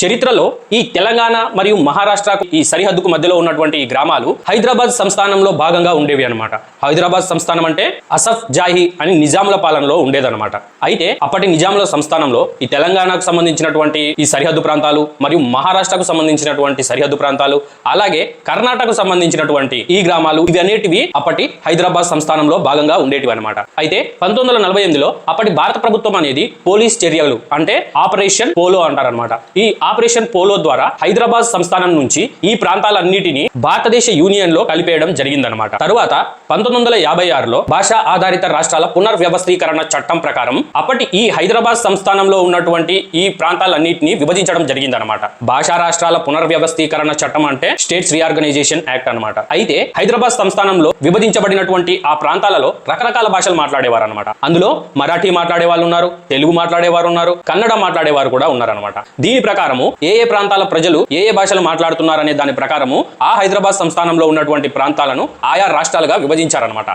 చరిత్రలో ఈ తెలంగాణ మరియు మహారాష్ట్రకు ఈ సరిహద్దుకు మధ్యలో ఉన్నటువంటి ఈ గ్రామాలు హైదరాబాద్ సంస్థానంలో భాగంగా ఉండేవి అనమాట హైదరాబాద్ సంస్థానం అంటే అసఫ్ జాహి అని నిజాముల పాలనలో ఉండేదన్నమాట. అయితే అప్పటి నిజాముల సంస్థానంలో ఈ తెలంగాణకు సంబంధించినటువంటి ఈ సరిహద్దు ప్రాంతాలు మరియు మహారాష్ట్రకు సంబంధించినటువంటి సరిహద్దు ప్రాంతాలు అలాగే కర్ణాటకకు సంబంధించినటువంటి ఈ గ్రామాలు ఇవి అనేటివి అప్పటి హైదరాబాద్ సంస్థానంలో భాగంగా ఉండేటివి అనమాట అయితే పంతొమ్మిది వందల నలభై ఎనిమిదిలో అప్పటి భారత ప్రభుత్వం అనేది పోలీస్ చర్యలు అంటే ఆపరేషన్ పోలో అంటారనమాట ఈ ఆపరేషన్ పోలో ద్వారా హైదరాబాద్ సంస్థానం నుంచి ఈ ప్రాంతాలన్నిటిని భారతదేశ యూనియన్లో కలిపేయడం జరిగిందనమాట తరువాత పంతొమ్మిది వందల యాభై ఆరులో భాషా ఆధారిత రాష్ట్రాల పునర్వ్యవస్థీకరణ చట్టం ప్రకారం అప్పటి ఈ హైదరాబాద్ సంస్థానంలో ఉన్నటువంటి ఈ ప్రాంతాలన్నింటినీ విభజించడం జరిగిందనమాట భాషా రాష్ట్రాల పునర్వ్యవస్థీకరణ చట్టం అంటే స్టేట్స్ రీఆర్గనైజేషన్ యాక్ట్ అన్నమాట. అయితే హైదరాబాద్ సంస్థానంలో విభజించబడినటువంటి ఆ ప్రాంతాలలో రకరకాల భాషలు మాట్లాడేవారు అనమాట అందులో మరాఠీ మాట్లాడే వాళ్ళు ఉన్నారు తెలుగు మాట్లాడేవారు ఉన్నారు కన్నడ మాట్లాడేవారు కూడా ఉన్నారనమాట దీని ప్రకారం ప్రకారము ఏ ఏ ప్రాంతాల ప్రజలు ఏ ఏ భాషలు మాట్లాడుతున్నారనే దాని ప్రకారము ఆ హైదరాబాద్ సంస్థానంలో ఉన్నటువంటి ప్రాంతాలను ఆయా రాష్ట్రాలుగా విభజించారనమాట